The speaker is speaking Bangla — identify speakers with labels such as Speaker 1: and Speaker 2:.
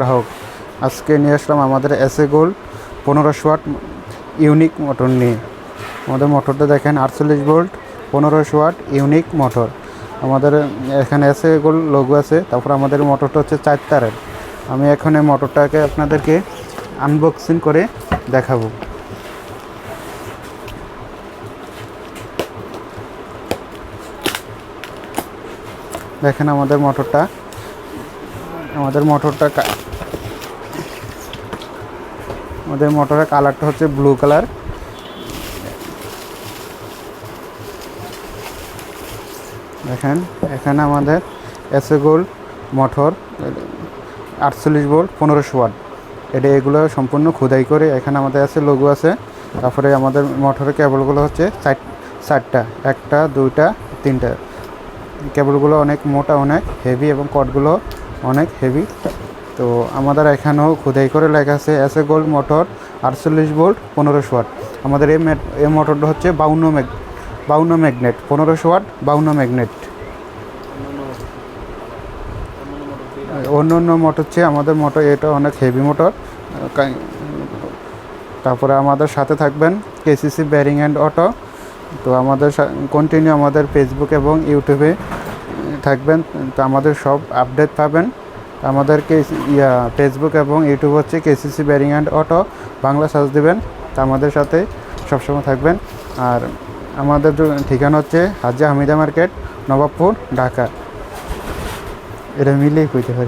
Speaker 1: গ্রাহক, আজকে নিয়ে আসলাম আমাদের এসএ গোল্ড পনেরোশো ওয়াট ইউনিক মোটর নিয়ে। আমাদের মোটরটা দেখেন আটচল্লিশ ভোল্ট পনেরোশো ওয়াট ইউনিক মোটর আমাদের এখানে এসএ গোল্ড লোগো আছে, তারপর আমাদের মোটরটা হচ্ছে চার তারের। আমি এখন মোটরটাকে আপনাদেরকে আনবক্সিং করে দেখাবো। দেখেন আমাদের মোটরটা আমাদের মোটরটা আমাদের মোটরের কালারটা হচ্ছে ব্লু কালার। দেখেন, এখানে আমাদের এসে গোল্ড মোটর আটচল্লিশ ভোল্ট পনেরোশো ওয়াট এটা এগুলো সম্পূর্ণ খোদাই করে এখানে আমাদের আছে লোগো আছে। তারপরে আমাদের মোটরের কেবলগুলো হচ্ছে চার, চারটা, একটা, দুইটা, তিনটা। কেবলগুলো অনেক মোটা, অনেক হেভি এবং কটগুলো অনেক হেভি তো আমাদের এখানেও খোদাই করে লেখা আছে এস এ গোল্ড মোটর আটচল্লিশ ভোল্ট পনেরোশো ওয়াট। আমাদের এই এই মোটরটা হচ্ছে বাউন্ন ম্যাগ বাউন্ন ম্যাগনেট পনেরোশো ওয়াট, বাউন্ন ম্যাগনেট অন্য অন্য মোটর চেয়ে আমাদের মোটর এটা অনেক হেভি মোটর তারপরে আমাদের সাথে থাকবেন কেসিসি ব্যারিং অ্যান্ড অটো তো আমাদের কন্টিনিউ আমাদের ফেসবুক এবং ইউটিউবে থাকবেন। তো আমাদের সব আপডেট পাবেন। আমাদেরকে ইয়া ফেসবুক এবং ইউটিউব হচ্ছে KCC bearing and auto Bangla search দেবেন, তা আমাদের সাথে সবসময় থাকবেন। আর আমাদের ঠিকানা হচ্ছে হাজা হামিদা মার্কেট, নবাবপুর, ঢাকা। এটা মিলিয়ে কইতে পারি।